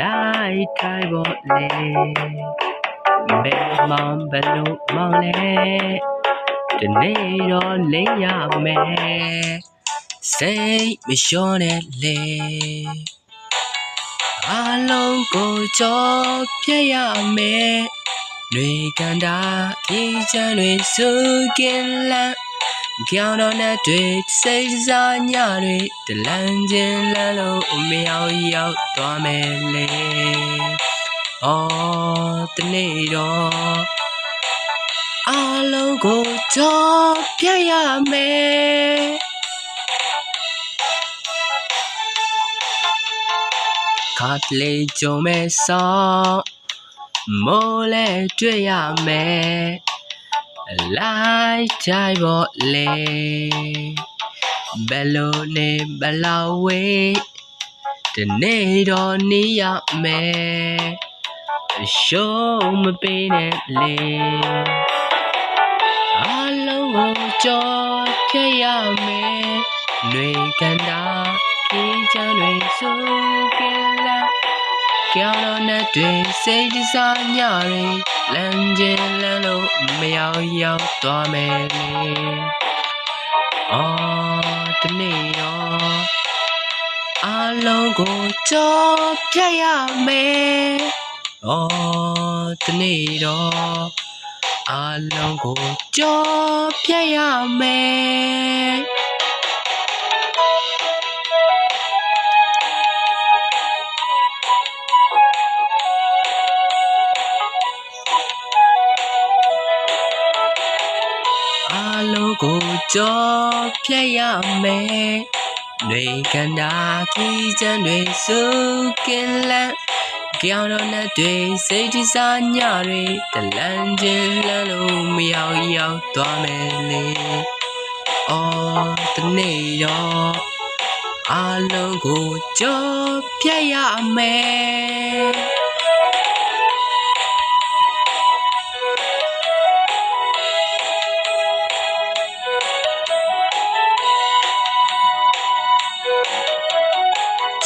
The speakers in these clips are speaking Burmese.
လိုက်ထိုင်ပေါ်လေဘယ်မှဘယ်လိုမှလဲဒီနေ့တော့လိမ့်ရမယ်စိတ်မလျှော့နဲ့လေအလုံးကိုကြောပြည့်ရမယ်နှွေကန်တာအေးချမ်းတွေစုကင်လန်း ကြောင်တော်နဲ့တွေ့စိတ်စားညတွေတလန်းချင်းလန်းလို့မရောက်ရောက်သွားမယ်လေအော်တနေ့တော့အလုံးကိုကြောပြည့်ရမယ်ခါတလေကြုံမဲ့ဆောင်မိုးလဲတွေ့ရမယ် လိုက်တိုင်းပေါ်လေဘယ်လိုနေဘယ်လောက်ဝေးဒီနေ့တော့နေရမယ်ရှုံးမပေးနဲ့လေအလုံးကိုကြောခဲ့ရမယ်ຫນွေကန်တာခေးချမ်းတွေစုကလာ ကြောင်တော့နဲ့တွင်စိတ်တစားညတွေလမ်းချင်းလမ်းလို့မရောက်ရောက်သွားမယ်လေအော်တနေ့တော့အလုံးကိုကြောပြတ်ရမယ်အော်တနေ့တော့အလုံးကိုကြောပြတ်ရမယ် ကိုကြောပြတ်ရမယ်။နေကန်တာခီးချမ်းတွေစုကင်လန်းကြောင်တော့နဲ့တွေစိတ်တစားညတွေတလန်းချင်းလန်းလို့မရောက်ရောက်သွားမယ်လေ။အော်တနေ့တော့အလုံးကိုကြောပြတ်ရမယ်။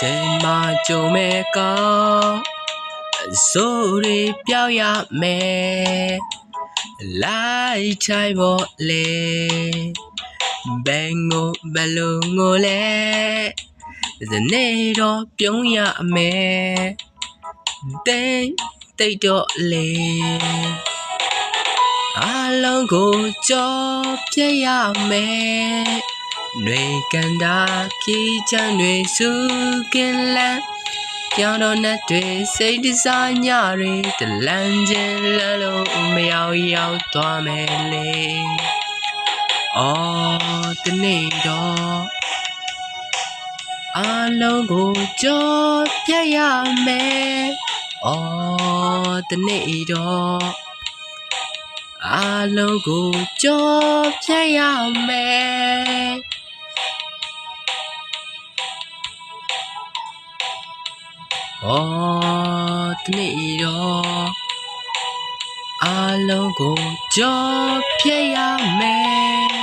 ချိန်မှကြုံမဲ့ကောင်းအစိုးတွေပြောက်ရမယ်လိုက်ချိုင်ဖို့လေဘယ်ငိုဘယ်လိုငိုလဲဒီနေ့တော့ပြုံးရမယ်တိတ်တိတ်တော့လေအလုံးကိုကြောပြည့်ရမယ် ຫນွေကန်တာခီးချမ်းတွေစုကင်လန်းကြောင်တော့နဲ့တွေစိတ်တစားညတွေတလန်းချင်းလန်းလို့မရောက်ရောက်သွားမယ်လေအော်တနေ့တော့အလုံးကိုကြောပြတ်ရမယ်အော်တနေ့တော့အလုံးကိုကြောပြတ်ရမယ်။ အော်တနေ့တော့အလုံးကိုကြောပြည့်ရမယ်